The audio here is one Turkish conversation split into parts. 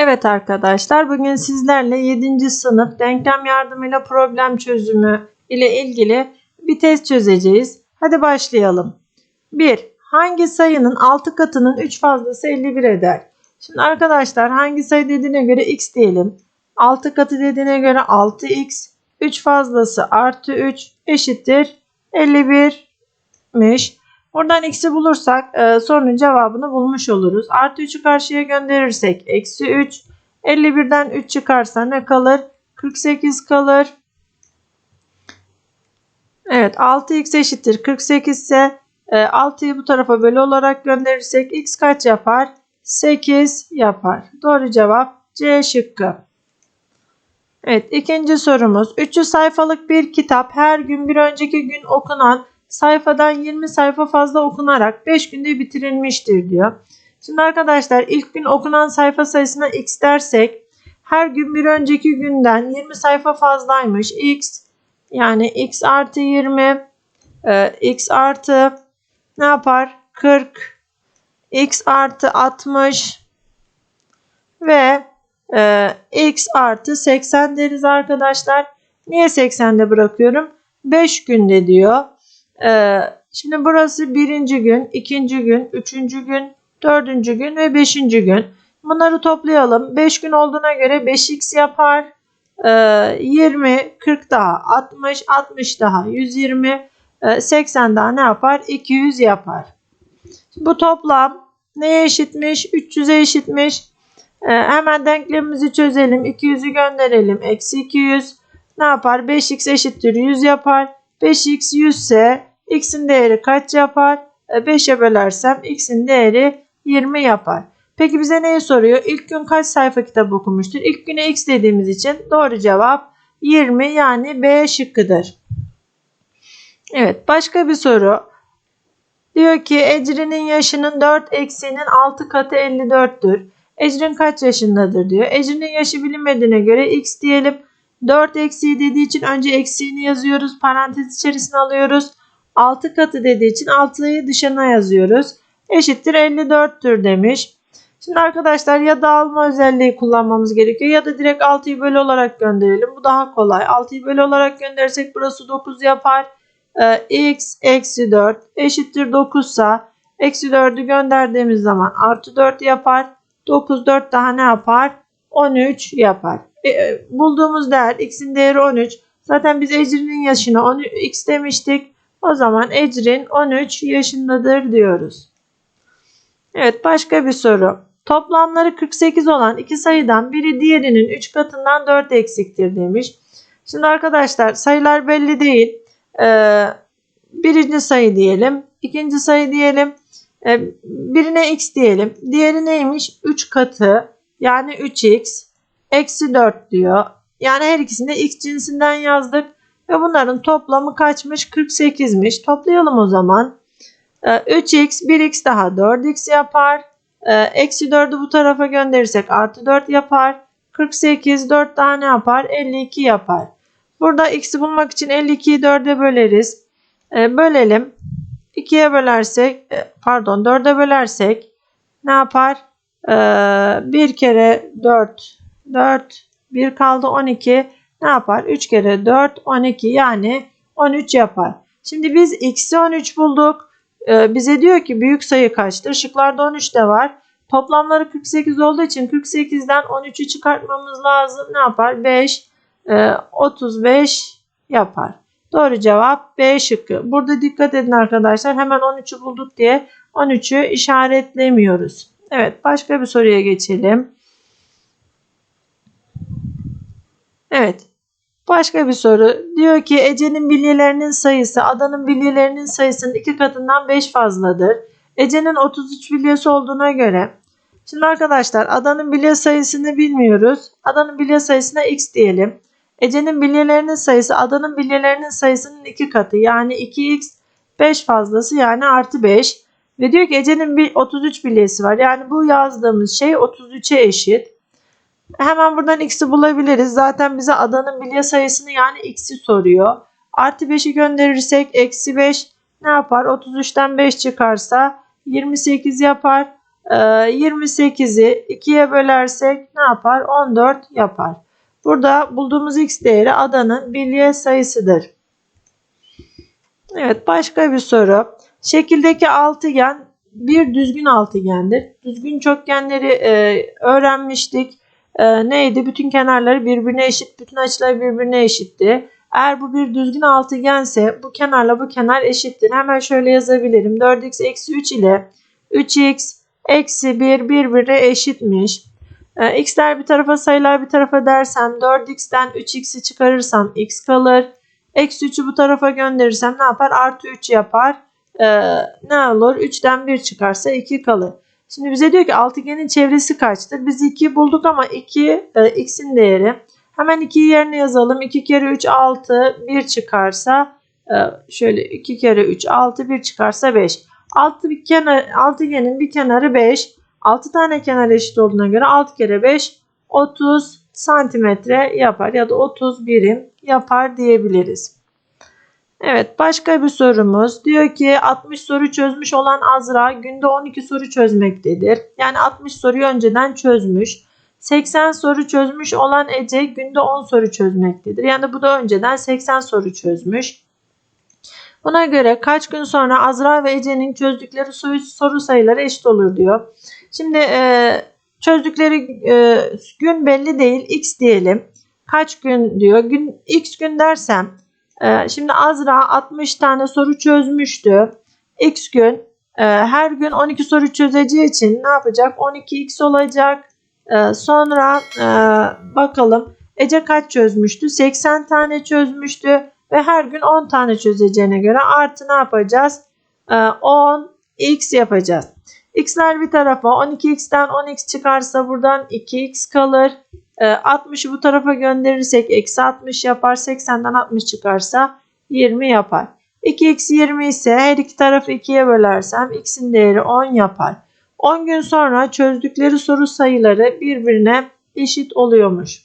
Evet arkadaşlar bugün sizlerle 7. sınıf denklem yardımıyla problem çözümü ile ilgili bir test çözeceğiz. Hadi başlayalım. 1. Hangi sayının 6 katının 3 fazlası 51 eder? Şimdi arkadaşlar hangi sayı dediğine göre x diyelim. 6 katı dediğine göre 6x 3 fazlası artı 3 eşittir 51'miş. Buradan x'i bulursak e, sorunun cevabını bulmuş oluruz. Artı 3'ü karşıya gönderirsek eksi 3. 51'den 3 çıkarsa ne kalır? 48 kalır. Evet 6x eşittir 48 ise e, 6'yı bu tarafa bölü olarak gönderirsek x kaç yapar? 8 yapar. Doğru cevap C şıkkı. Evet ikinci sorumuz. 300 sayfalık bir kitap her gün bir önceki gün okunan sayfadan 20 sayfa fazla okunarak 5 günde bitirilmiştir diyor. Şimdi arkadaşlar ilk gün okunan sayfa sayısına x dersek her gün bir önceki günden 20 sayfa fazlaymış. x yani x artı 20 e, x artı ne yapar? 40 x artı 60 ve e, x artı 80 deriz arkadaşlar. Niye 80'de bırakıyorum? 5 günde diyor. Ee, şimdi burası birinci gün, ikinci gün, üçüncü gün, dördüncü gün ve beşinci gün. Bunları toplayalım. 5 gün olduğuna göre 5x yapar. Ee, 20, 40 daha 60, 60 daha 120, 80 daha ne yapar? 200 yapar. Bu toplam neye eşitmiş? 300'e eşitmiş. Ee, hemen denklemimizi çözelim. 200'ü gönderelim. Eksi 200 ne yapar? 5x eşittir 100 yapar. 5x 100 ise x'in değeri kaç yapar? 5'e bölersem x'in değeri 20 yapar. Peki bize neyi soruyor? İlk gün kaç sayfa kitap okumuştur? İlk güne x dediğimiz için doğru cevap 20 yani B şıkkıdır. Evet başka bir soru. Diyor ki Ecrin'in yaşının 4 eksiğinin 6 katı 54'tür. Ecrin kaç yaşındadır diyor. Ecrin'in yaşı bilinmediğine göre x diyelim. 4 eksiği dediği için önce eksiğini yazıyoruz. Parantez içerisine alıyoruz. 6 katı dediği için 6'yı dışına yazıyoruz. Eşittir 54'tür demiş. Şimdi arkadaşlar ya dağılma özelliği kullanmamız gerekiyor ya da direkt 6'yı bölü olarak gönderelim. Bu daha kolay. 6'yı bölü olarak gönderirsek burası 9 yapar. Ee, x eksi 4 eşittir 9 ise eksi 4'ü gönderdiğimiz zaman artı 4 yapar. 9 4 daha ne yapar? 13 yapar. E, e, bulduğumuz değer x'in değeri 13. Zaten biz Ecrin'in yaşına 10, x demiştik. O zaman Ecrin 13 yaşındadır diyoruz. Evet başka bir soru. Toplamları 48 olan iki sayıdan biri diğerinin 3 katından 4 eksiktir demiş. Şimdi arkadaşlar sayılar belli değil. Ee, birinci sayı diyelim. ikinci sayı diyelim. Ee, birine x diyelim. Diğeri neymiş? 3 katı yani 3x eksi 4 diyor. Yani her ikisini de x cinsinden yazdık. Ve bunların toplamı kaçmış? 48'miş. Toplayalım o zaman. 3x, ee, 1x daha 4x yapar. Ee, eksi 4'ü bu tarafa gönderirsek artı 4 yapar. 48, 4 daha ne yapar? 52 yapar. Burada x'i bulmak için 52'yi 4'e böleriz. Ee, bölelim. 2'ye bölersek, e, pardon 4'e bölersek ne yapar? 1 kere 4, 4, 1 kaldı 12 ne yapar? 3 kere 4 12 yani 13 yapar. Şimdi biz x'i 13 bulduk. Ee, bize diyor ki büyük sayı kaçtır? Şıklarda 13 de var. Toplamları 48 olduğu için 48'den 13'ü çıkartmamız lazım. Ne yapar? 5, e, 35 yapar. Doğru cevap B şıkkı. Burada dikkat edin arkadaşlar. Hemen 13'ü bulduk diye 13'ü işaretlemiyoruz. Evet başka bir soruya geçelim. Evet. Başka bir soru. Diyor ki Ece'nin bilyelerinin sayısı Adan'ın bilyelerinin sayısının iki katından 5 fazladır. Ece'nin 33 bilyesi olduğuna göre. Şimdi arkadaşlar Adan'ın bilye sayısını bilmiyoruz. Adan'ın bilye sayısına x diyelim. Ece'nin bilyelerinin sayısı Adan'ın bilyelerinin sayısının iki katı. Yani 2x 5 fazlası yani artı 5. Ve diyor ki Ece'nin 33 bilyesi var. Yani bu yazdığımız şey 33'e eşit. Hemen buradan x'i bulabiliriz. Zaten bize adanın bilye sayısını yani x'i soruyor. Artı 5'i gönderirsek eksi 5 ne yapar? 33'ten 5 çıkarsa 28 yapar. Ee, 28'i 2'ye bölersek ne yapar? 14 yapar. Burada bulduğumuz x değeri adanın bilye sayısıdır. Evet başka bir soru. Şekildeki altıgen bir düzgün altıgendir. Düzgün çokgenleri e, öğrenmiştik. E, neydi? Bütün kenarları birbirine eşit, bütün açılar birbirine eşitti. Eğer bu bir düzgün altıgense bu kenarla bu kenar eşittir. Hemen şöyle yazabilirim. 4x eksi 3 ile 3x eksi 1 birbirine eşitmiş. E, x'ler bir tarafa sayılar bir tarafa dersem 4x'ten 3x'i çıkarırsam x kalır. Eksi 3'ü bu tarafa gönderirsem ne yapar? Artı 3 yapar. Ee, ne olur? 3'ten 1 çıkarsa 2 kalır. Şimdi bize diyor ki altıgenin çevresi kaçtır? Biz 2 bulduk ama 2 e, x'in değeri. Hemen 2'yi yerine yazalım. 2 kere 3 6 1 çıkarsa e, şöyle 2 kere 3 6 1 çıkarsa 5. Altı bir kenar, altıgenin bir kenarı 5. 6 tane kenar eşit olduğuna göre 6 kere 5 30 santimetre yapar ya da 30 birim yapar diyebiliriz. Evet başka bir sorumuz. Diyor ki 60 soru çözmüş olan Azra günde 12 soru çözmektedir. Yani 60 soruyu önceden çözmüş. 80 soru çözmüş olan Ece günde 10 soru çözmektedir. Yani bu da önceden 80 soru çözmüş. Buna göre kaç gün sonra Azra ve Ece'nin çözdükleri soru sayıları eşit olur diyor. Şimdi e, çözdükleri e, gün belli değil. X diyelim. Kaç gün diyor. Gün X gün dersem e, şimdi Azra 60 tane soru çözmüştü. X gün e, her gün 12 soru çözeceği için ne yapacak? 12x olacak. E, sonra e, bakalım Ece kaç çözmüştü? 80 tane çözmüştü ve her gün 10 tane çözeceğine göre artı ne yapacağız? E, 10x yapacağız. X'ler bir tarafa 12x'ten 10x çıkarsa buradan 2x kalır. 60'ı ee, bu tarafa gönderirsek eksi 60 yapar. 80'den 60 çıkarsa 20 yapar. 2x 20 ise her iki tarafı 2'ye bölersem x'in değeri 10 yapar. 10 gün sonra çözdükleri soru sayıları birbirine eşit oluyormuş.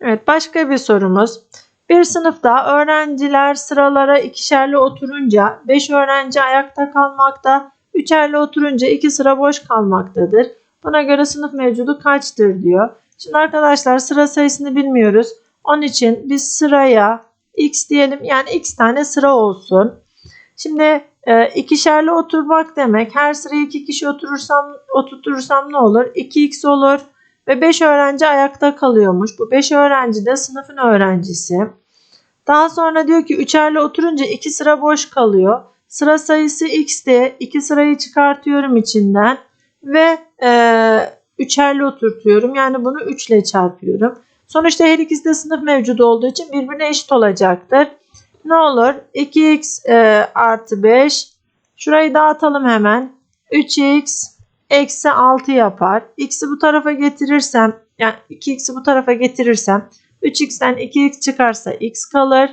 Evet başka bir sorumuz. Bir sınıfta öğrenciler sıralara ikişerli oturunca 5 öğrenci ayakta kalmakta, üçerli oturunca 2 sıra boş kalmaktadır. Buna göre sınıf mevcudu kaçtır diyor. Şimdi arkadaşlar sıra sayısını bilmiyoruz. Onun için biz sıraya x diyelim. Yani x tane sıra olsun. Şimdi e, ikişerli oturmak demek. Her sıraya iki kişi oturursam, oturtursam ne olur? 2x olur. Ve 5 öğrenci ayakta kalıyormuş. Bu 5 öğrenci de sınıfın öğrencisi. Daha sonra diyor ki üçerli oturunca 2 sıra boş kalıyor. Sıra sayısı x'te. 2 sırayı çıkartıyorum içinden ve e, üçerli oturtuyorum. Yani bunu 3 ile çarpıyorum. Sonuçta her ikisi de sınıf mevcudu olduğu için birbirine eşit olacaktır. Ne olur? 2x e, artı 5. Şurayı dağıtalım hemen. 3x eksi 6 yapar. X'i bu tarafa getirirsem yani 2x'i bu tarafa getirirsem 3x'ten 2x çıkarsa x kalır.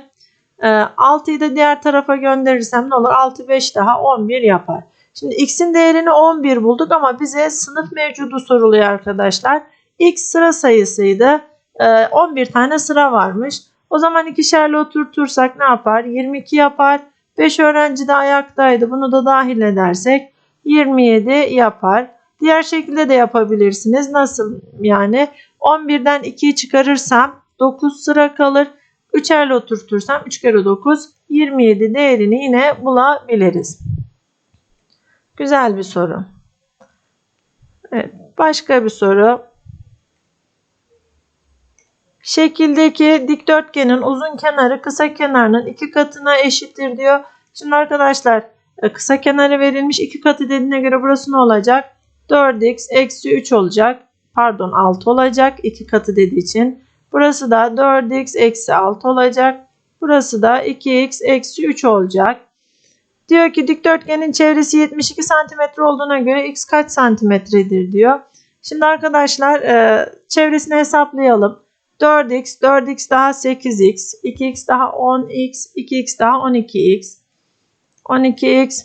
E, 6'yı da diğer tarafa gönderirsem ne olur? 6 5 daha 11 yapar. Şimdi x'in değerini 11 bulduk ama bize sınıf mevcudu soruluyor arkadaşlar. x sıra sayısıydı. 11 ee, tane sıra varmış. O zaman ikişerli oturtursak ne yapar? 22 yapar. 5 öğrenci de ayaktaydı. Bunu da dahil edersek 27 yapar. Diğer şekilde de yapabilirsiniz. Nasıl yani? 11'den 2'yi çıkarırsam 9 sıra kalır. Üçerli oturtursam 3 kere 9 27 değerini yine bulabiliriz. Güzel bir soru. Evet, başka bir soru. Şekildeki dikdörtgenin uzun kenarı kısa kenarının iki katına eşittir diyor. Şimdi arkadaşlar e, kısa kenarı verilmiş iki katı dediğine göre burası ne olacak? 4x eksi 3 olacak. Pardon 6 olacak iki katı dediği için. Burası da 4x eksi 6 olacak. Burası da 2x eksi 3 olacak. Diyor ki dikdörtgenin çevresi 72 santimetre olduğuna göre x kaç santimetredir diyor. Şimdi arkadaşlar e, çevresini hesaplayalım. 4x, 4x daha 8x, 2x daha 10x, 2x daha 12x, 12x,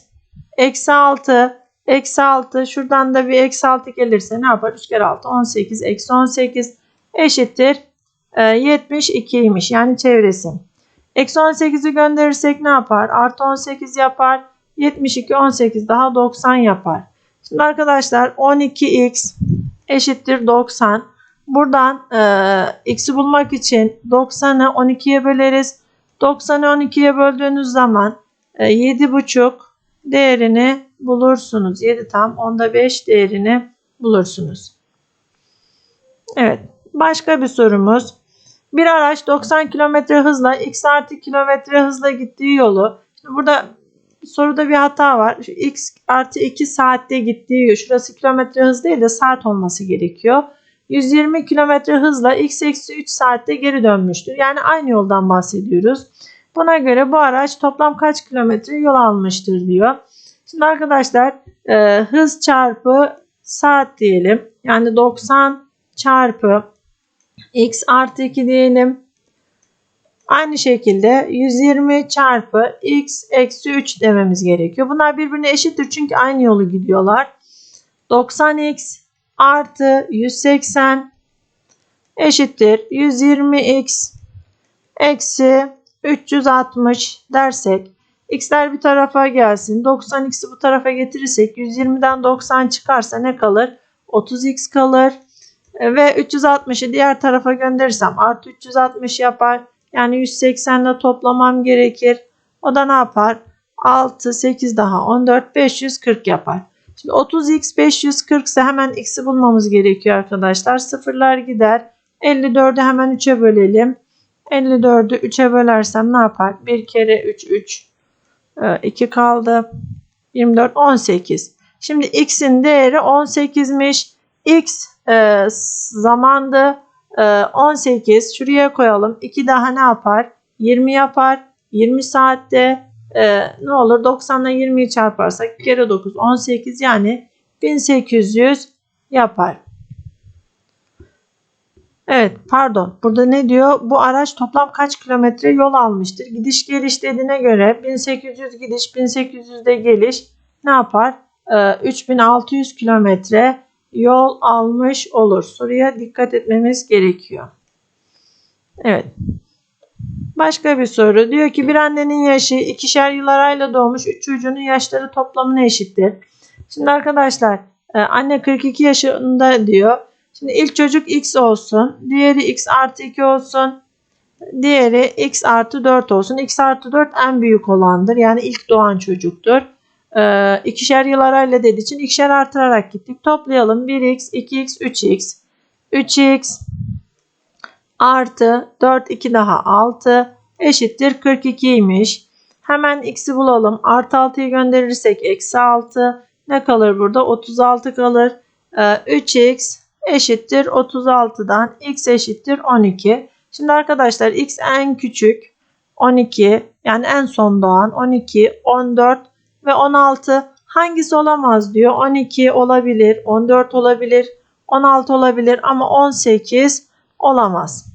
eksi 6, eksi 6 şuradan da bir eksi 6 gelirse ne yapar? 3 kere 6 18, eksi 18 eşittir e, 72'ymiş yani çevresi. Eksi 18'i gönderirsek ne yapar? Artı 18 yapar. 72 18 daha 90 yapar. Şimdi arkadaşlar 12x eşittir 90. Buradan e, x'i bulmak için 90'ı 12'ye böleriz. 90'ı 12'ye böldüğünüz zaman e, 7,5 değerini bulursunuz. 7 tam onda 5 değerini bulursunuz. Evet. Başka bir sorumuz. Bir araç 90 km hızla x artı kilometre hızla gittiği yolu. Şimdi burada soruda bir hata var. Şu x artı 2 saatte gittiği yol. Şurası kilometre hız değil de saat olması gerekiyor. 120 km hızla x eksi 3 saatte geri dönmüştür. Yani aynı yoldan bahsediyoruz. Buna göre bu araç toplam kaç kilometre yol almıştır diyor. Şimdi arkadaşlar e, hız çarpı saat diyelim. Yani 90 çarpı x artı 2 diyelim. Aynı şekilde 120 çarpı x eksi 3 dememiz gerekiyor. Bunlar birbirine eşittir çünkü aynı yolu gidiyorlar. 90x artı 180 eşittir 120x eksi 360 dersek x'ler bir tarafa gelsin 90x'i bu tarafa getirirsek 120'den 90 çıkarsa ne kalır 30x kalır ve 360'ı diğer tarafa gönderirsem artı 360 yapar yani 180 ile toplamam gerekir o da ne yapar 6 8 daha 14 540 yapar Şimdi 30x 540 ise hemen x'i bulmamız gerekiyor arkadaşlar. Sıfırlar gider. 54'ü hemen 3'e bölelim. 54'ü 3'e bölersem ne yapar? 1 kere 3 3. 2 kaldı. 24 18. Şimdi x'in değeri 18'miş. x e, zamandı e, 18. Şuraya koyalım. 2 daha ne yapar? 20 yapar. 20 saatte e, ne olur 90 ile 20'yi çarparsak kere 9 18 yani 1800 yapar. Evet pardon burada ne diyor? Bu araç toplam kaç kilometre yol almıştır? Gidiş geliş dediğine göre 1800 gidiş 1800 de geliş ne yapar? Ee, 3600 kilometre yol almış olur. Soruya dikkat etmemiz gerekiyor. Evet. Başka bir soru. Diyor ki bir annenin yaşı ikişer yıl arayla doğmuş 3 çocuğunun yaşları toplamına eşittir. Şimdi arkadaşlar e, anne 42 yaşında diyor. Şimdi ilk çocuk x olsun. Diğeri x artı 2 olsun. Diğeri x artı 4 olsun. x artı 4 en büyük olandır. Yani ilk doğan çocuktur. E, ikişer yıl arayla dediği için ikişer artırarak gittik. Toplayalım. 1x, 2x, 3x. 3x artı 4 2 daha 6 eşittir 42'ymiş. Hemen x'i bulalım. Artı 6'yı gönderirsek eksi 6 ne kalır burada? 36 kalır. Ee, 3x eşittir 36'dan x eşittir 12. Şimdi arkadaşlar x en küçük 12 yani en son doğan 12, 14 ve 16 hangisi olamaz diyor. 12 olabilir, 14 olabilir, 16 olabilir ama 18 olamaz.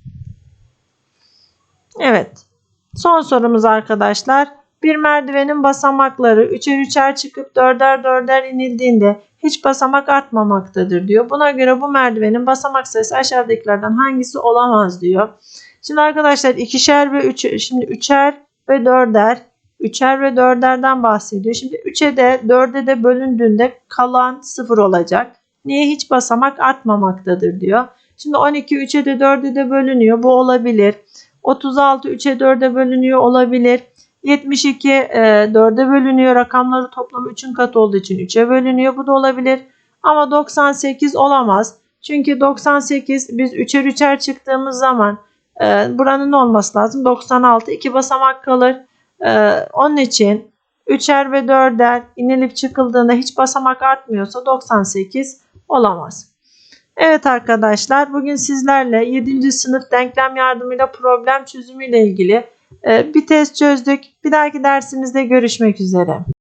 Evet. Son sorumuz arkadaşlar. Bir merdivenin basamakları üçer üçer çıkıp dörder dörder inildiğinde hiç basamak artmamaktadır diyor. Buna göre bu merdivenin basamak sayısı aşağıdakilerden hangisi olamaz diyor. Şimdi arkadaşlar ikişer ve üç, şimdi üçer ve dörder, üçer ve dörderden bahsediyor. Şimdi üçe de dörde de bölündüğünde kalan sıfır olacak. Niye hiç basamak artmamaktadır diyor. Şimdi 12 3'e de 4'e de bölünüyor. Bu olabilir. 36 3'e 4'e bölünüyor olabilir. 72 e, 4'e bölünüyor. Rakamları toplamı 3'ün katı olduğu için 3'e bölünüyor. Bu da olabilir. Ama 98 olamaz. Çünkü 98 biz 3'er 3'er çıktığımız zaman e, buranın olması lazım. 96 iki basamak kalır. E, onun için 3'er ve 4'er inilip çıkıldığında hiç basamak artmıyorsa 98 olamaz. Evet arkadaşlar bugün sizlerle 7. sınıf denklem yardımıyla problem çözümü ile ilgili e, bir test çözdük. Bir dahaki dersimizde görüşmek üzere.